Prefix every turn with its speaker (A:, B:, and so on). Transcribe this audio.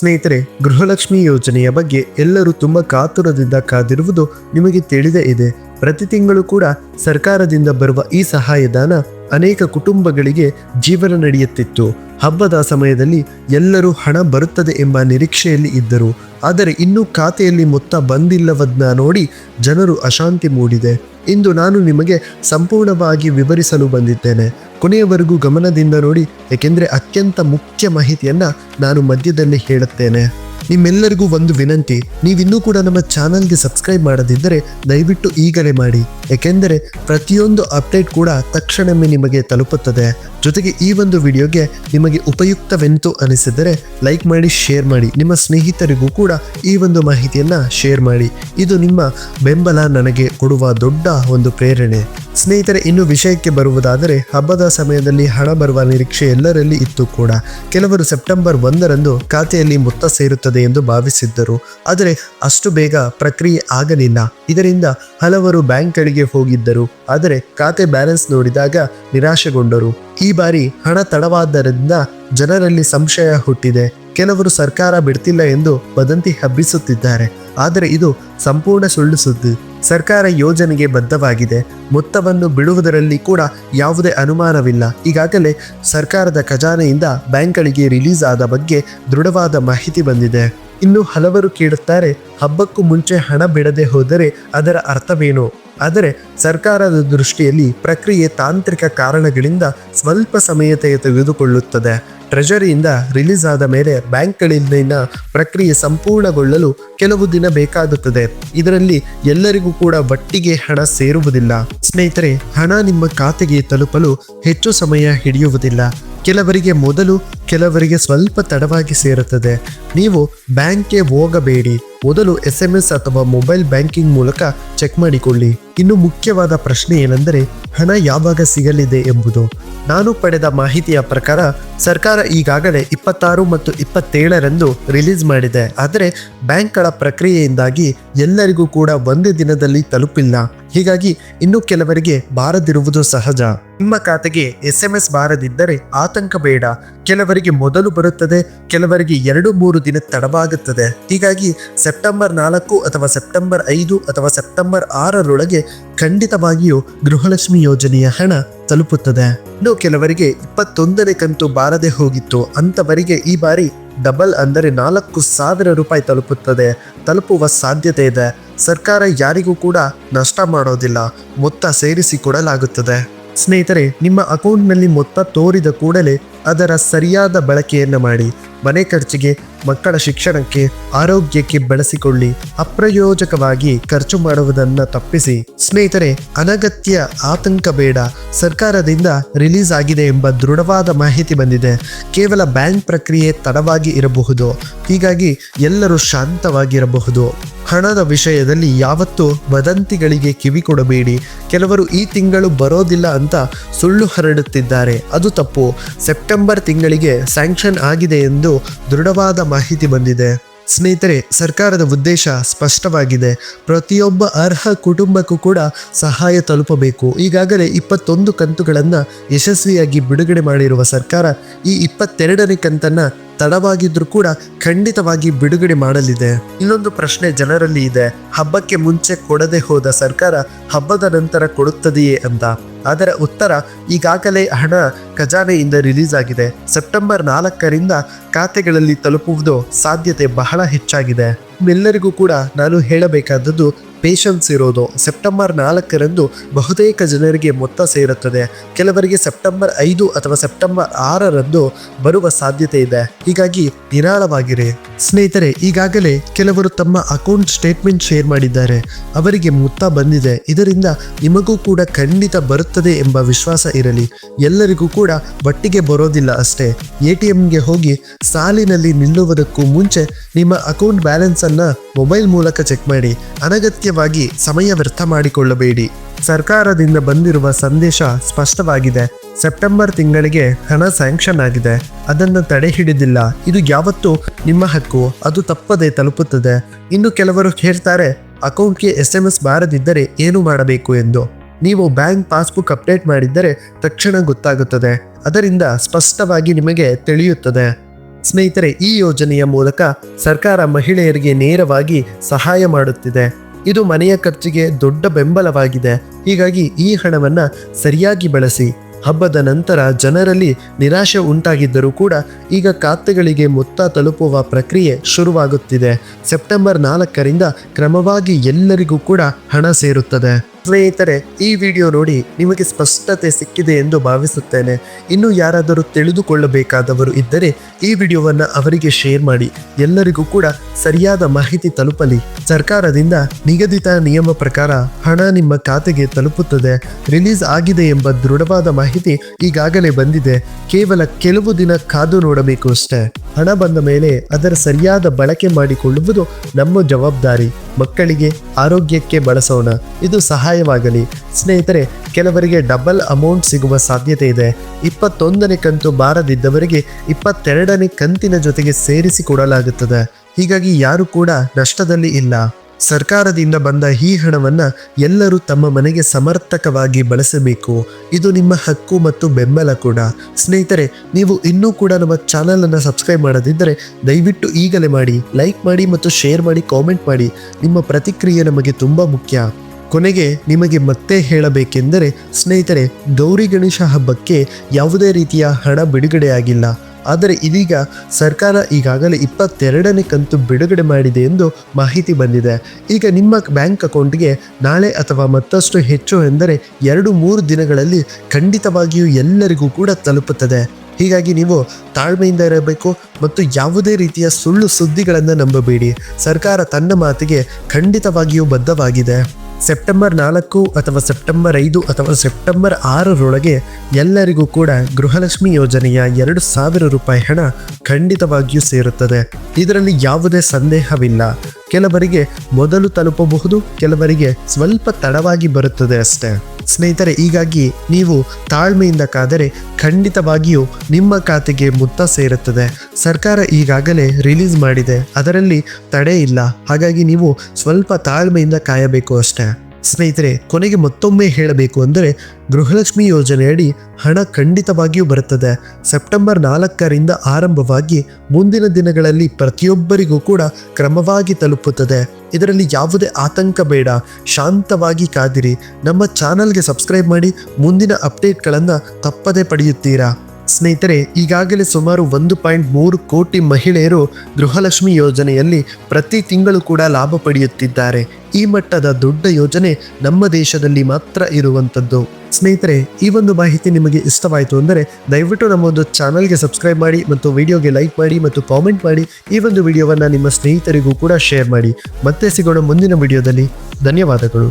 A: ಸ್ನೇಹಿತರೆ, ಗೃಹಲಕ್ಷ್ಮಿ ಯೋಜನೆಯ ಬಗ್ಗೆ ಎಲ್ಲರೂ ತುಂಬ ಕಾತುರದಿಂದ ಕಾದಿರುವುದು ನಿಮಗೆ ತಿಳಿದೇ ಇದೆ. ಪ್ರತಿ ತಿಂಗಳು ಕೂಡ ಸರ್ಕಾರದಿಂದ ಬರುವ ಈ ಸಹಾಯಧನ ಅನೇಕ ಕುಟುಂಬಗಳಿಗೆ ಜೀವನ ನಡೆಯುತ್ತಿತ್ತು. ಹಬ್ಬದ ಸಮಯದಲ್ಲಿ ಎಲ್ಲರೂ ಹಣ ಬರುತ್ತದೆ ಎಂಬ ನಿರೀಕ್ಷೆಯಲ್ಲಿ ಇದ್ದರು. ಆದರೆ ಇನ್ನೂ ಖಾತೆಯಲ್ಲಿ ಮೊತ್ತ ಬಂದಿಲ್ಲವದ್ನ ನೋಡಿ ಜನರು ಅಶಾಂತಿ ಮೂಡಿದೆ. ಇಂದು ನಾನು ನಿಮಗೆ ಸಂಪೂರ್ಣವಾಗಿ ವಿವರಿಸಲು ಬಂದಿದ್ದೇನೆ. ಕೊನೆಯವರೆಗೂ ಗಮನದಿಂದ ನೋಡಿ, ಏಕೆಂದರೆ ಅತ್ಯಂತ ಮುಖ್ಯ ಮಾಹಿತಿಯನ್ನು ನಾನು ಮಧ್ಯದಲ್ಲಿ ಹೇಳುತ್ತೇನೆ. ನಿಮ್ಮೆಲ್ಲರಿಗೂ ಒಂದು ವಿನಂತಿ, ನೀವಿನ್ನೂ ಕೂಡ ನಮ್ಮ ಚಾನಲ್ಗೆ ಸಬ್ಸ್ಕ್ರೈಬ್ ಮಾಡದಿದ್ದರೆ ದಯವಿಟ್ಟು ಈಗಲೇ ಮಾಡಿ. ಏಕೆಂದರೆ ಪ್ರತಿಯೊಂದು ಅಪ್ಡೇಟ್ ಕೂಡ ತಕ್ಷಣವೇ ನಿಮಗೆ ತಲುಪುತ್ತದೆ. ಜೊತೆಗೆ ಈ ಒಂದು ವಿಡಿಯೋಗೆ ನಿಮಗೆ ಉಪಯುಕ್ತವೆಂತು ಅನಿಸಿದರೆ ಲೈಕ್ ಮಾಡಿ, ಶೇರ್ ಮಾಡಿ. ನಿಮ್ಮ ಸ್ನೇಹಿತರಿಗೂ ಕೂಡ ಈ ಒಂದು ಮಾಹಿತಿಯನ್ನು ಶೇರ್ ಮಾಡಿ. ಇದು ನಿಮ್ಮ ಬೆಂಬಲ ನನಗೆ ಕೊಡುವ ದೊಡ್ಡ ಒಂದು ಪ್ರೇರಣೆ. ಸ್ನೇಹಿತರೆ, ಇನ್ನು ವಿಷಯಕ್ಕೆ ಬರುವುದಾದರೆ ಹಬ್ಬದ ಸಮಯದಲ್ಲಿ ಹಣ ಬರುವ ನಿರೀಕ್ಷೆ ಎಲ್ಲರಲ್ಲಿ ಇತ್ತು ಕೂಡ. ಕೆಲವರು ಸೆಪ್ಟೆಂಬರ್ ಒಂದರಂದು ಖಾತೆಯಲ್ಲಿ ಮೊತ್ತ ಸೇರುತ್ತದೆ ಎಂದು ಭಾವಿಸಿದ್ದರು. ಆದರೆ ಅಷ್ಟು ಬೇಗ ಪ್ರಕ್ರಿಯೆ ಆಗಲಿಲ್ಲ. ಇದರಿಂದ ಹಲವರು ಬ್ಯಾಂಕ್ಗಳಿಗೆ ಹೋಗಿದ್ದರು. ಆದರೆ ಖಾತೆ ಬ್ಯಾಲೆನ್ಸ್ ನೋಡಿದಾಗ ನಿರಾಶೆಗೊಂಡರು. ಈ ಬಾರಿ ಹಣ ತಡವಾದ್ದರಿಂದ ಜನರಲ್ಲಿ ಸಂಶಯ ಹುಟ್ಟಿದೆ. ಕೆಲವರು ಸರ್ಕಾರ ಬಿಡ್ತಿಲ್ಲ ಎಂದು ವದಂತಿ ಹಬ್ಬಿಸುತ್ತಿದ್ದಾರೆ. ಆದರೆ ಇದು ಸಂಪೂರ್ಣ ಸುಳ್ಳು ಸುದ್ದಿ. ಸರ್ಕಾರ ಯೋಜನೆಗೆ ಬದ್ಧವಾಗಿದೆ. ಮೊತ್ತವನ್ನು ಬಿಡುವುದರಲ್ಲಿ ಕೂಡ ಯಾವುದೇ ಅನುಮಾನವಿಲ್ಲ. ಈಗಾಗಲೇ ಸರ್ಕಾರದ ಖಜಾನೆಯಿಂದ ಬ್ಯಾಂಕ್ಗಳಿಗೆ ರಿಲೀಸ್ ಆದ ಬಗ್ಗೆ ದೃಢವಾದ ಮಾಹಿತಿ ಬಂದಿದೆ. ಇನ್ನು ಹಲವರು ಕೇಳುತ್ತಾರೆ, ಹಬ್ಬಕ್ಕೂ ಮುಂಚೆ ಹಣ ಬಿಡದೆ ಹೋದರೆ ಅದರ ಅರ್ಥವೇನು? ಆದರೆ ಸರ್ಕಾರದ ದೃಷ್ಟಿಯಲ್ಲಿ ಪ್ರಕ್ರಿಯೆ ತಾಂತ್ರಿಕ ಕಾರಣಗಳಿಂದ ಸ್ವಲ್ಪ ಸಮಯ ತೆಗೆದುಕೊಳ್ಳುತ್ತದೆ. ಟ್ರೆಜರಿಯಿಂದ ರಿಲೀಸ್ ಆದ ಮೇಲೆ ಬ್ಯಾಂಕ್ಗಳಲ್ಲಿನ ಪ್ರಕ್ರಿಯೆ ಸಂಪೂರ್ಣಗೊಳ್ಳಲು ಕೆಲವು ದಿನ ಬೇಕಾಗುತ್ತದೆ. ಇದರಲ್ಲಿ ಎಲ್ಲರಿಗೂ ಕೂಡ ಒಟ್ಟಿಗೆ ಹಣ ಸೇರುವುದಿಲ್ಲ. ಸ್ನೇಹಿತರೆ, ಹಣ ನಿಮ್ಮ ಖಾತೆಗೆ ತಲುಪಲು ಹೆಚ್ಚು ಸಮಯ ಹಿಡಿಯುವುದಿಲ್ಲ. ಕೆಲವರಿಗೆ ಮೊದಲು, ಕೆಲವರಿಗೆ ಸ್ವಲ್ಪ ತಡವಾಗಿ ಸೇರುತ್ತದೆ. ನೀವು ಬ್ಯಾಂಕ್ಗೆ ಹೋಗಬೇಡಿ. ಮೊದಲು ಎಸ್ ಎಂ ಎಸ್ ಅಥವಾ ಮೊಬೈಲ್ ಬ್ಯಾಂಕಿಂಗ್ ಮೂಲಕ ಚೆಕ್ ಮಾಡಿಕೊಳ್ಳಿ. ಇನ್ನು ಮುಖ್ಯವಾದ ಪ್ರಶ್ನೆ ಏನೆಂದರೆ ಹಣ ಯಾವಾಗ ಸಿಗಲಿದೆ ಎಂಬುದು. ನಾನು ಪಡೆದ ಮಾಹಿತಿಯ ಪ್ರಕಾರ ಸರ್ಕಾರ ಈಗಾಗಲೇ ಇಪ್ಪತ್ತಾರು ಮತ್ತು ಇಪ್ಪತ್ತೇಳರಂದು ರಿಲೀಸ್ ಮಾಡಿದೆ. ಆದರೆ ಬ್ಯಾಂಕ್ಗಳ ಪ್ರಕ್ರಿಯೆಯಿಂದಾಗಿ ಎಲ್ಲರಿಗೂ ಕೂಡ ಒಂದೇ ದಿನದಲ್ಲಿ ತಲುಪಿಲ್ಲ. ಹೀಗಾಗಿ ಇನ್ನು ಕೆಲವರಿಗೆ ಬಾರದಿರುವುದು ಸಹಜ. ನಿಮ್ಮ ಖಾತೆಗೆ ಎಸ್ ಎಂ ಎಸ್ ಬಾರದಿದ್ದರೆ ಆತಂಕ ಬೇಡ. ಕೆಲವರಿಗೆ ಮೊದಲು ಬರುತ್ತದೆ, ಕೆಲವರಿಗೆ ಎರಡು ಮೂರು ದಿನ ತಡವಾಗುತ್ತದೆ. ಹೀಗಾಗಿ ಸೆಪ್ಟೆಂಬರ್ ನಾಲ್ಕು ಅಥವಾ ಸೆಪ್ಟೆಂಬರ್ ಐದು ಅಥವಾ ಸೆಪ್ಟೆಂಬರ್ ಆರರೊಳಗೆ ಖಂಡಿತವಾಗಿಯೂ ಗೃಹಲಕ್ಷ್ಮಿ ಯೋಜನೆಯ ಹಣ ತಲುಪುತ್ತದೆ. ಇನ್ನು ಕೆಲವರಿಗೆ ಇಪ್ಪತ್ತೊಂದನೇ ಕಂತು ಬಾರದೆ ಹೋಗಿತ್ತು. ಅಂತವರಿಗೆ ಈ ಬಾರಿ ಡಬಲ್ ಅಂದರೆ ನಾಲ್ಕು ಸಾವಿರ ರೂಪಾಯಿ ತಲುಪುತ್ತದೆ. ತಲುಪುವ ಸಾಧ್ಯತೆ ಇದೆ. ಸರ್ಕಾರ ಯಾರಿಗೂ ಕೂಡ ನಷ್ಟ ಮಾಡೋದಿಲ್ಲ. ಮೊತ್ತ ಸೇರಿಸಿ ಕೊಡಲಾಗುತ್ತದೆ. ಸ್ನೇಹಿತರೆ, ನಿಮ್ಮ ಅಕೌಂಟ್ನಲ್ಲಿ ಮೊತ್ತ ತೋರಿದ ಕೂಡಲೇ ಅದರ ಸರಿಯಾದ ಬಳಕೆಯನ್ನು ಮಾಡಿ. ಮನೆ ಖರ್ಚಿಗೆ, ಮಕ್ಕಳ ಶಿಕ್ಷಣಕ್ಕೆ, ಆರೋಗ್ಯಕ್ಕೆ ಬಳಸಿಕೊಳ್ಳಿ, ಅಪ್ರಯೋಜಕವಾಗಿ ಖರ್ಚು ಮಾಡುವುದನ್ನು ತಪ್ಪಿಸಿ. ಸ್ನೇಹಿತರೆ, ಅನಗತ್ಯ ಆತಂಕ ಬೇಡ. ಸರ್ಕಾರದಿಂದ ರಿಲೀಸ್ ಆಗಿದೆ ಎಂಬ ದೃಢವಾದ ಮಾಹಿತಿ ಬಂದಿದೆ. ಕೇವಲ ಬ್ಯಾಂಕ್ ಪ್ರಕ್ರಿಯೆ ತಡವಾಗಿ ಇರಬಹುದು. ಹೀಗಾಗಿ ಎಲ್ಲರೂ ಶಾಂತವಾಗಿರಬಹುದು. ಹಣದ ವಿಷಯದಲ್ಲಿ ಯಾವತ್ತೂ ವದಂತಿಗಳಿಗೆ ಕಿವಿ ಕೊಡಬೇಡಿ. ಕೆಲವರು ಈ ತಿಂಗಳು ಬರೋದಿಲ್ಲ ಅಂತ ಸುಳ್ಳು ಹರಡುತ್ತಿದ್ದಾರೆ. ಅದು ತಪ್ಪು. ಸೆಪ್ಟೆಂಬರ್ ತಿಂಗಳಿಗೆ ಸ್ಯಾಂಕ್ಷನ್ ಆಗಿದೆ ಎಂದು ದೃಢವಾದ ಮಾಹಿತಿ ಬಂದಿದೆ. ಸ್ನೇಹಿತರೆ, ಸರ್ಕಾರದ ಉದ್ದೇಶ ಸ್ಪಷ್ಟವಾಗಿದೆ. ಪ್ರತಿಯೊಬ್ಬ ಅರ್ಹ ಕುಟುಂಬಕ್ಕೂ ಕೂಡ ಸಹಾಯ ತಲುಪಬೇಕು. ಈಗಾಗಲೇ ಇಪ್ಪತ್ತೊಂದು ಕಂತುಗಳನ್ನು ಯಶಸ್ವಿಯಾಗಿ ಬಿಡುಗಡೆ ಮಾಡಿರುವ ಸರ್ಕಾರ ಈ ಇಪ್ಪತ್ತೆರಡನೇ ಕಂತನ್ನ ತಡವಾಗಿದ್ರೂ ಕೂಡ ಖಂಡಿತವಾಗಿ ಬಿಡುಗಡೆ ಮಾಡಲಿದೆ. ಇನ್ನೊಂದು ಪ್ರಶ್ನೆ ಜನರಲ್ಲಿ ಇದೆ. ಹಬ್ಬಕ್ಕೆ ಮುಂಚೆ ಕೊಡದೆ ಹೋದ ಸರ್ಕಾರ ಹಬ್ಬದ ನಂತರ ಕೊಡುತ್ತದೆಯೇ ಅಂತ. ಅದರ ಉತ್ತರ ಈಗಾಗಲೇ ಹಣ ಖಜಾನೆಯಿಂದ ರಿಲೀಸ್ ಆಗಿದೆ. ಸೆಪ್ಟೆಂಬರ್ ನಾಲ್ಕರಿಂದ ಖಾತೆಗಳಲ್ಲಿ ತಲುಪುವುದು ಸಾಧ್ಯತೆ ಬಹಳ ಹೆಚ್ಚಾಗಿದೆ. ನಿಮ್ಮೆಲ್ಲರಿಗೂ ಕೂಡ ನಾನು ಹೇಳಬೇಕಾದದ್ದು ಪೇಷನ್ಸ್ ಇರೋದು. ಸೆಪ್ಟೆಂಬರ್ ನಾಲ್ಕರಂದು ಬಹುತೇಕ ಜನರಿಗೆ ಮೊತ್ತ ಸೇರುತ್ತದೆ. ಕೆಲವರಿಗೆ ಸೆಪ್ಟೆಂಬರ್ ಐದು ಅಥವಾ ಸೆಪ್ಟೆಂಬರ್ ಆರರಂದು ಬರುವ ಸಾಧ್ಯತೆ ಇದೆ. ಹೀಗಾಗಿ ನಿರಾಳವಾಗಿರಿ. ಸ್ನೇಹಿತರೆ, ಈಗಾಗಲೇ ಕೆಲವರು ತಮ್ಮ ಅಕೌಂಟ್ ಸ್ಟೇಟ್ಮೆಂಟ್ ಶೇರ್ ಮಾಡಿದ್ದಾರೆ. ಅವರಿಗೆ ಮೊತ್ತ ಬಂದಿದೆ. ಇದರಿಂದ ನಿಮಗೂ ಕೂಡ ಖಂಡಿತ ಬರುತ್ತದೆ ಎಂಬ ವಿಶ್ವಾಸ ಇರಲಿ. ಎಲ್ಲರಿಗೂ ಕೂಡ ಒಟ್ಟಿಗೆ ಬರೋದಿಲ್ಲ ಅಷ್ಟೇ. ಎ ಟಿ ಹೋಗಿ ಸಾಲಿನಲ್ಲಿ ನಿಲ್ಲುವುದಕ್ಕೂ ಮುಂಚೆ ನಿಮ್ಮ ಅಕೌಂಟ್ ಬ್ಯಾಲೆನ್ಸ್ ಅನ್ನ ಮೊಬೈಲ್ ಮೂಲಕ ಚೆಕ್ ಮಾಡಿ ಅನಗತ್ಯವಾಗಿ ಸಮಯ ವ್ಯರ್ಥ ಮಾಡಿಕೊಳ್ಳಬೇಡಿ. ಸರ್ಕಾರದಿಂದ ಬಂದಿರುವ ಸಂದೇಶ ಸ್ಪಷ್ಟವಾಗಿದೆ. ಸೆಪ್ಟೆಂಬರ್ ತಿಂಗಳಿಗೆ ಹಣ ಸ್ಯಾಂಕ್ಷನ್ ಆಗಿದೆ. ಅದನ್ನು ತಡೆ ಹಿಡಿದಿಲ್ಲ. ಇದು ಯಾವತ್ತೂ ನಿಮ್ಮ ಹಕ್ಕು. ಅದು ತಪ್ಪದೆ ತಲುಪುತ್ತದೆ. ಇನ್ನು ಕೆಲವರು ಹೇಳ್ತಾರೆ, ಅಕೌಂಟ್ಗೆ ಎಸ್ ಎಂ ಎಸ್ ಬಾರದಿದ್ದರೆ ಏನು ಮಾಡಬೇಕು? ಎಂದು. ನೀವು ಬ್ಯಾಂಕ್ ಪಾಸ್ಬುಕ್ ಅಪ್ಡೇಟ್ ಮಾಡಿದ್ದರೆ ತಕ್ಷಣ ಗೊತ್ತಾಗುತ್ತದೆ. ಅದರಿಂದ ಸ್ಪಷ್ಟವಾಗಿ ನಿಮಗೆ ತಿಳಿಯುತ್ತದೆ. ಸ್ನೇಹಿತರೆ, ಈ ಯೋಜನೆಯ ಮೂಲಕ ಸರ್ಕಾರ ಮಹಿಳೆಯರಿಗೆ ನೇರವಾಗಿ ಸಹಾಯ ಮಾಡುತ್ತಿದೆ. ಇದು ಮನೆಯ ಖರ್ಚಿಗೆ ದೊಡ್ಡ ಬೆಂಬಲವಾಗಿದೆ. ಹೀಗಾಗಿ ಈ ಹಣವನ್ನು ಸರಿಯಾಗಿ ಬಳಸಿ. ಹಬ್ಬದ ನಂತರ ಜನರಲ್ಲಿ ನಿರಾಶೆ ಉಂಟಾಗಿದ್ದರೂ ಕೂಡ ಈಗ ಖಾತೆಗಳಿಗೆ ಮೊತ್ತ ತಲುಪುವ ಪ್ರಕ್ರಿಯೆ ಶುರುವಾಗುತ್ತಿದೆ. ಸೆಪ್ಟೆಂಬರ್ ನಾಲ್ಕರಿಂದ ಕ್ರಮವಾಗಿ ಎಲ್ಲರಿಗೂ ಕೂಡ ಹಣ ಸೇರುತ್ತದೆ. ಸ್ನೇಹಿತರೆ, ಈ ವಿಡಿಯೋ ನೋಡಿ ನಿಮಗೆ ಸ್ಪಷ್ಟತೆ ಸಿಕ್ಕಿದೆ ಎಂದು ಭಾವಿಸುತ್ತೇನೆ. ಇನ್ನು ಯಾರಾದರೂ ತಿಳಿದುಕೊಳ್ಳಬೇಕಾದವರು ಇದ್ದರೆ ಈ ವಿಡಿಯೋವನ್ನು ಅವರಿಗೆ ಶೇರ್ ಮಾಡಿ. ಎಲ್ಲರಿಗೂ ಕೂಡ ಸರಿಯಾದ ಮಾಹಿತಿ ತಲುಪಲಿ. ಸರ್ಕಾರದಿಂದ ನಿಗದಿತ ನಿಯಮ ಪ್ರಕಾರ ಹಣ ನಿಮ್ಮ ಖಾತೆಗೆ ತಲುಪುತ್ತದೆ. ರಿಲೀಸ್ ಆಗಿದೆ ಎಂಬ ದೃಢವಾದ ಮಾಹಿತಿ ಈಗಾಗಲೇ ಬಂದಿದೆ. ಕೇವಲ ಕೆಲವು ದಿನ ಕಾದು ನೋಡಬೇಕು ಅಷ್ಟೇ. ಹಣ ಬಂದ ಮೇಲೆ ಅದರ ಸರಿಯಾದ ಬಳಕೆ ಮಾಡಿಕೊಳ್ಳುವುದು ನಮ್ಮ ಜವಾಬ್ದಾರಿ. ಮಕ್ಕಳಿಗೆ ಆರೋಗ್ಯಕ್ಕೆ ಬಳಸೋಣ. ಇದು ಸಹಾಯವಾಗಲಿ. ಸ್ನೇಹಿತರೆ, ಕೆಲವರಿಗೆ ಡಬಲ್ ಅಮೌಂಟ್ ಸಿಗುವ ಸಾಧ್ಯತೆ ಇದೆ. ಇಪ್ಪತ್ತೊಂದನೇ ಕಂತು ಬಾರದಿದ್ದವರಿಗೆ ಇಪ್ಪತ್ತೆರಡನೇ ಕಂತಿನ ಜೊತೆಗೆ ಸೇರಿಸಿ ಕೊಡಲಾಗುತ್ತದೆ. ಹೀಗಾಗಿ ಯಾರು ಕೂಡ ನಷ್ಟದಲ್ಲಿ ಇಲ್ಲ. ಸರ್ಕಾರದಿಂದ ಬಂದ ಈ ಹಣವನ್ನು ಎಲ್ಲರೂ ತಮ್ಮ ಮನೆಗೆ ಸಮರ್ಥಕವಾಗಿ ಬಳಸಬೇಕು. ಇದು ನಿಮ್ಮ ಹಕ್ಕು ಮತ್ತು ಬೆಂಬಲ ಕೂಡ. ಸ್ನೇಹಿತರೆ, ನೀವು ಇನ್ನೂ ಕೂಡ ನಮ್ಮ ಚಾನಲನ್ನು ಸಬ್ಸ್ಕ್ರೈಬ್ ಮಾಡದಿದ್ದರೆ ದಯವಿಟ್ಟು ಈಗಲೇ ಮಾಡಿ, ಲೈಕ್ ಮಾಡಿ ಮತ್ತು ಶೇರ್ ಮಾಡಿ, ಕಾಮೆಂಟ್ ಮಾಡಿ. ನಿಮ್ಮ ಪ್ರತಿಕ್ರಿಯೆ ನಮಗೆ ತುಂಬ ಮುಖ್ಯ. ಕೊನೆಗೆ ನಿಮಗೆ ಮತ್ತೆ ಹೇಳಬೇಕೆಂದರೆ, ಸ್ನೇಹಿತರೆ, ಗೌರಿ ಗಣೇಶ ಹಬ್ಬಕ್ಕೆ ಯಾವುದೇ ರೀತಿಯ ಹಣ ಬಿಡುಗಡೆಯಾಗಿಲ್ಲ. ಆದರೆ ಇದೀಗ ಸರ್ಕಾರ ಈಗಾಗಲೇ ಇಪ್ಪತ್ತೆರಡನೇ ಕಂತು ಬಿಡುಗಡೆ ಮಾಡಿದೆ ಎಂದು ಮಾಹಿತಿ ಬಂದಿದೆ. ಈಗ ನಿಮ್ಮ ಬ್ಯಾಂಕ್ ಅಕೌಂಟ್ಗೆ ನಾಳೆ ಅಥವಾ ಮತ್ತಷ್ಟು ಹೆಚ್ಚು ಎಂದರೆ ಎರಡು ಮೂರು ದಿನಗಳಲ್ಲಿ ಖಂಡಿತವಾಗಿಯೂ ಎಲ್ಲರಿಗೂ ಕೂಡ ತಲುಪುತ್ತದೆ. ಹೀಗಾಗಿ ನೀವು ತಾಳ್ಮೆಯಿಂದ ಇರಬೇಕು ಮತ್ತು ಯಾವುದೇ ರೀತಿಯ ಸುಳ್ಳು ಸುದ್ದಿಗಳನ್ನು ನಂಬಬೇಡಿ. ಸರ್ಕಾರ ತನ್ನ ಮಾತಿಗೆ ಖಂಡಿತವಾಗಿಯೂ ಬದ್ಧವಾಗಿದೆ. ಸೆಪ್ಟೆಂಬರ್ ನಾಲ್ಕು ಅಥವಾ ಸೆಪ್ಟೆಂಬರ್ ಐದು ಅಥವಾ ಸೆಪ್ಟೆಂಬರ್ ಆರರೊಳಗೆ ಎಲ್ಲರಿಗೂ ಕೂಡ ಗೃಹಲಕ್ಷ್ಮಿ ಯೋಜನೆಯ ಎರಡು ಸಾವಿರ ರೂಪಾಯಿ ಹಣ ಖಂಡಿತವಾಗಿಯೂ ಸೇರುತ್ತದೆ. ಇದರಲ್ಲಿ ಯಾವುದೇ ಸಂದೇಹವಿಲ್ಲ. ಕೆಲವರಿಗೆ ಮೊದಲು ತಲುಪಬಹುದು, ಕೆಲವರಿಗೆ ಸ್ವಲ್ಪ ತಡವಾಗಿ ಬರುತ್ತದೆ ಅಷ್ಟೇ. ಸ್ನೇಹಿತರೆ, ಹೀಗಾಗಿ ನೀವು ತಾಳ್ಮೆಯಿಂದ ಕಾದರೆ ಖಂಡಿತವಾಗಿಯೂ ನಿಮ್ಮ ಖಾತೆಗೆ ಮುತ್ತ ಸೇರುತ್ತದೆ. ಸರ್ಕಾರ ಈಗಾಗಲೇ ರಿಲೀಸ್ ಮಾಡಿದೆ. ಅದರಲ್ಲಿ ತಡೆ ಇಲ್ಲ. ಹಾಗಾಗಿ ನೀವು ಸ್ವಲ್ಪ ತಾಳ್ಮೆಯಿಂದ ಕಾಯಬೇಕು ಅಷ್ಟೇ. ಸ್ನೇಹಿತರೆ, ಕೊನೆಗೆ ಮತ್ತೊಮ್ಮೆ ಹೇಳಬೇಕು ಅಂದರೆ ಗೃಹಲಕ್ಷ್ಮಿ ಯೋಜನೆಯಡಿ ಹಣ ಖಂಡಿತವಾಗಿಯೂ ಬರುತ್ತದೆ. ಸೆಪ್ಟೆಂಬರ್ ನಾಲ್ಕರಿಂದ ಆರಂಭವಾಗಿ ಮುಂದಿನ ದಿನಗಳಲ್ಲಿ ಪ್ರತಿಯೊಬ್ಬರಿಗೂ ಕೂಡ ಕ್ರಮವಾಗಿ ತಲುಪುತ್ತದೆ. ಇದರಲ್ಲಿ ಯಾವುದೇ ಆತಂಕ ಬೇಡ. ಶಾಂತವಾಗಿ ಕಾದಿರಿ. ನಮ್ಮ ಚಾನಲ್ಗೆ ಸಬ್ಸ್ಕ್ರೈಬ್ ಮಾಡಿ ಮುಂದಿನ ಅಪ್ಡೇಟ್ಗಳನ್ನು ತಪ್ಪದೇ ಪಡೆಯುತ್ತೀರಾ? ಸ್ನೇಹಿತರೆ, ಈಗಾಗಲೇ ಸುಮಾರು ಒಂದು ಪಾಯಿಂಟ್ ಮೂರು ಕೋಟಿ ಮಹಿಳೆಯರು ಗೃಹಲಕ್ಷ್ಮಿ ಯೋಜನೆಯಲ್ಲಿ ಪ್ರತಿ ತಿಂಗಳು ಕೂಡ ಲಾಭ ಪಡೆಯುತ್ತಿದ್ದಾರೆ. ಈ ಮಟ್ಟದ ದೊಡ್ಡ ಯೋಜನೆ ನಮ್ಮ ದೇಶದಲ್ಲಿ ಮಾತ್ರ ಇರುವಂಥದ್ದು ಸ್ನೇಹಿತರೆ, ಈ ಒಂದು ಮಾಹಿತಿ ನಿಮಗೆ ಇಷ್ಟವಾಯಿತು ಅಂದರೆ ದಯವಿಟ್ಟು ನಮ್ಮ ಒಂದು ಚಾನಲ್ಗೆ ಸಬ್ಸ್ಕ್ರೈಬ್ ಮಾಡಿ ಮತ್ತು ವಿಡಿಯೋಗೆ ಲೈಕ್ ಮಾಡಿ ಮತ್ತು ಕಾಮೆಂಟ್ ಮಾಡಿ ಈ ಒಂದು ವಿಡಿಯೋವನ್ನು ನಿಮ್ಮ ಸ್ನೇಹಿತರಿಗೂ ಕೂಡ ಶೇರ್ ಮಾಡಿ. ಮತ್ತೆ ಸಿಗೋಣ ಮುಂದಿನ ವಿಡಿಯೋದಲ್ಲಿ. ಧನ್ಯವಾದಗಳು.